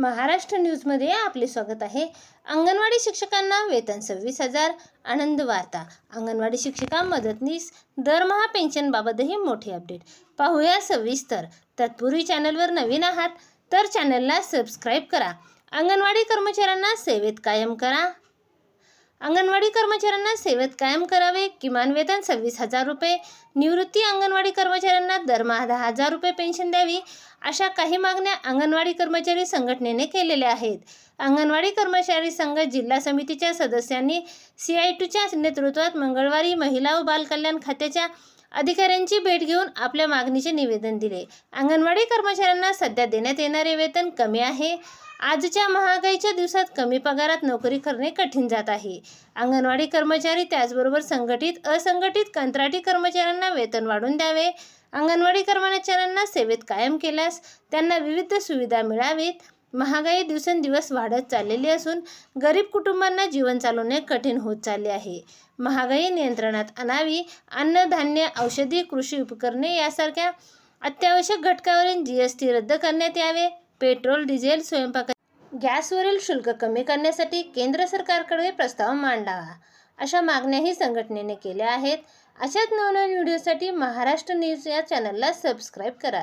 महाराष्ट्र न्यूजमध्ये आपले स्वागत आहे. अंगणवाडी शिक्षकांना वेतन सव्वीस हजार आनंद वार्ता. अंगणवाडी शिक्षिका मदतनीस दरमहा पेन्शनबाबतही मोठी अपडेट पाहूया सविस्तर तत्पूर्वी चॅनलवर नवीन आहात तर चॅनलला सबस्क्राईब करा. अंगणवाडी कर्मचाऱ्यांना सेवेत कायम करा. अंगणवाडी कर्मचाऱ्यांना सेवेत कायम करावे किमान वेतन सव्वीस हजार रुपये निवृत्ती अंगणवाडी कर्मचाऱ्यांना दरमहा दहा हजार रुपये पेन्शन द्यावी अशा काही मागण्या अंगणवाडी कर्मचारी संघटनेने केलेल्या आहेत. अंगणवाडी कर्मचारी संघ जिल्हा समितीच्या सदस्यांनी सी आय टूच्या नेतृत्वात मंगळवारी महिला व बालकल्याण खात्याच्या अधिकाऱ्यांची भेट घेऊन आपल्या मागणीचे निवेदन दिले. अंगणवाडी कर्मचाऱ्यांना सध्या देण्यात येणारे वेतन कमी आहे. आजच्या महागाईच्या दिवसात कमी पगारात नोकरी करणे कठीण जात आहे. अंगणवाडी कर्मचारी त्याचबरोबर संघटित असंघटित कंत्राटी कर्मचाऱ्यांना वेतन वाढवून द्यावे. अंगणवाडी कर्मचाऱ्यांना सेवेत कायम केल्यास त्यांना विविध सुविधा मिळावीत. महागाई दिवसेंदिवस वाढत चाललेली असून गरीब कुटुंबांना जीवन चालवणे कठीण होत चालले आहे. महागाई नियंत्रणात आणावी अन्नधान्य औषधी कृषी उपकरणे यासारख्या अत्यावश्यक घटकावरील जी एस टी रद्द करण्यात यावे. पेट्रोल डिझेल स्वयंपाक गॅसवरील शुल्क कमी करण्यासाठी केंद्र सरकारकडे प्रस्ताव मांडावा अशा मागण्याही संघटनेने केल्या आहेत. अशाच नवनवीन व्हिडिओसाठी महाराष्ट्र न्यूज या चॅनलला सबस्क्राईब करा.